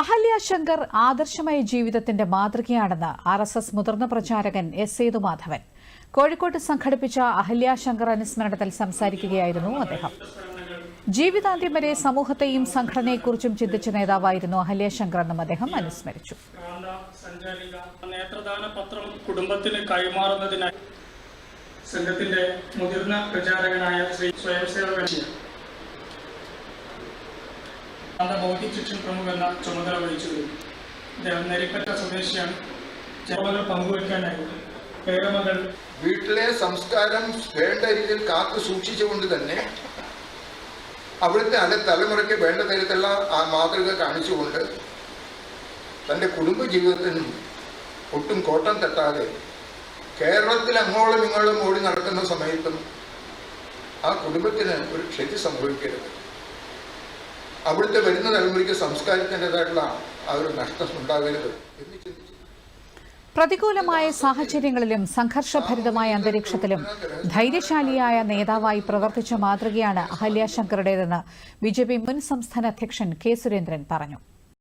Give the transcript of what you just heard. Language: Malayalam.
അഹല്യ ശങ്കർ ആദർശമായ ജീവിതത്തിന്റെ മാതൃകയാണെന്ന് ആർ എസ് എസ് മുതിർന്ന പ്രചാരകൻ എസ് സേതുമാധവൻ. കോഴിക്കോട്ട് സംഘടിപ്പിച്ച അഹല്യ ശങ്കർ അനുസ്മരണത്തിൽ സംസാരിക്കുകയായിരുന്നു അദ്ദേഹം. ജീവിതാന്ത്യം വരെ സമൂഹത്തെയും സംഘടനയെക്കുറിച്ചും ചിന്തിച്ച നേതാവായിരുന്നു അഹല്യ ശങ്കർ എന്നും അദ്ദേഹം അനുസ്മരിച്ചു. നേത്രദാന പത്രം കുടുംബത്തിന് കൈമാറുന്നതിനായി സംഘത്തിന്റെ മുതിർന്ന പ്രചാരകനായ ശ്രീ സ്വയംസേവകൻ പ്രാന്ത ബൗദ്ധിക് ശിക്ഷൻ പ്രമുഖ എന്ന ചുമതല വഹിച്ചിരുന്നു അദ്ദേഹം നെരിപ്പറ്റ സ്വദേശിയാണ്. ചെറുമകൾ പങ്കുവയ്ക്കാനായി പേരമകൾ വീട്ടിലെ സംസ്കാരം വേണ്ട രീതിയിൽ കാത്തു സൂക്ഷിച്ചുകൊണ്ട് തന്നെ അവിടുത്തെ അല്ല തലമുറയ്ക്ക് വേണ്ട തരത്തിലുള്ള ആ മാതൃക കാണിച്ചുകൊണ്ട് തന്റെ കുടുംബ ജീവിതത്തിനും ഒട്ടും കോട്ടം തട്ടാതെ കേരളത്തിൽ അങ്ങോളം ഇങ്ങോളം ഓടി നടക്കുന്ന സമയത്തും ആ കുടുംബത്തിന് ഒരു ക്ഷതി സംഭവിക്കരുത്. അവിടുത്തെ വരുന്ന തലമുറയ്ക്ക് സംസ്കാരത്തിന്റെതായിട്ടുള്ള ആ ഒരു നഷ്ടം ഉണ്ടാകരുത് എന്ന് ചിന്തിച്ചു. പ്രതികൂലമായ സാഹചര്യങ്ങളിലും സംഘർഷഭരിതമായ അന്തരീക്ഷത്തിലും ധൈര്യശാലിയായ നേതാവായി പ്രവർത്തിച്ച മാതൃകയാണ് അഹല്യ ശങ്കറുടേതെന്ന് ബി ജെ പി മുൻ സംസ്ഥാന അധ്യക്ഷൻ കെ സുരേന്ദ്രൻ പറഞ്ഞു.